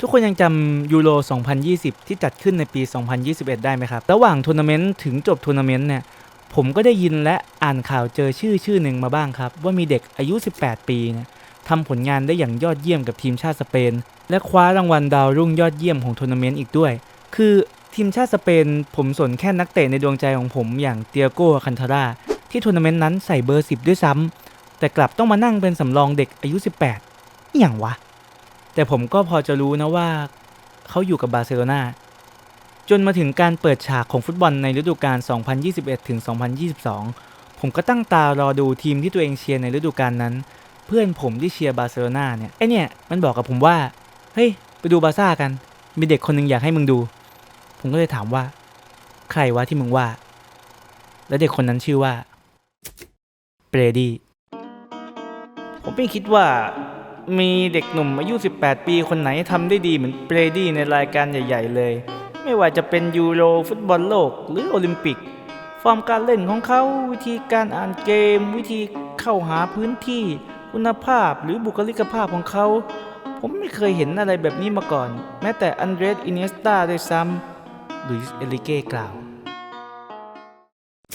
ทุกคนยังจำยูโร 2020 ที่จัดขึ้นในปี 2021 ได้ไหมครับ ระหว่างทัวร์นาเมนต์ถึงจบทัวร์นาเมนต์เนี่ย ผมก็ได้ยินและอ่านข่าวเจอชื่อชื่อหนึ่งมาบ้างครับ ว่ามีเด็กอายุ 18 ปีเนี่ยทำผลงานได้อย่างยอดเยี่ยมกับทีมชาติสเปน และคว้ารางวัลดาวรุ่งยอดเยี่ยมของทัวร์นาเมนต์อีกด้วย คือทีมชาติสเปน ผมสนแค่นักเตะในดวงใจของผมอย่างเตียโก้คันทาร่าที่ทัวร์นาเมนต์นั้นใส่เบอร์ 10 ด้วยซ้ำแต่กลับต้องมานั่งเป็นสำรองเด็กอายุ 18 อย่างวะ แต่ผมก็พอจะรู้นะว่าเขาอยู่กับบาร์เซโลนาจนมาถึงการเปิดฉากของฟุตบอลในฤดูกาล 2021 ถึง 2022 ผมก็ตั้งตารอดูทีมที่ตัวเองเชียร์ในฤดูกาลนั้น เพื่อนผมที่เชียร์บาร์เซโลนาเนี่ยไอเนี่ยมันบอกกับผมว่า เฮ้ย ไปดูบาร์ซ่ากัน มีเด็กคนหนึ่งอยากให้มึงดู ผมก็เลยถามว่า ใครวะที่มึงว่า และเด็กคนนั้นชื่อว่าเบรดี้ผมไม่คิดว่า มีเด็กหนุ่มอายุ 18 ปีคนไหนทำได้ดีเหมือนเบรดี้ในรายการใหญ่ ๆ เลย ไม่ว่าจะเป็นยูโรฟุตบอลโลก หรือโอลิมปิก ฟอร์มการเล่นของเขาวิธีการอ่านเกม วิธีเข้าหาพื้นที่ คุณภาพหรือบุคลิกภาพของเขา ผมไม่เคยเห็นอะไรแบบนี้มาก่อน แม้แต่อันเดรสอินเนสตาด้วยซ้ำลุยส์เอลิเก้กล่าว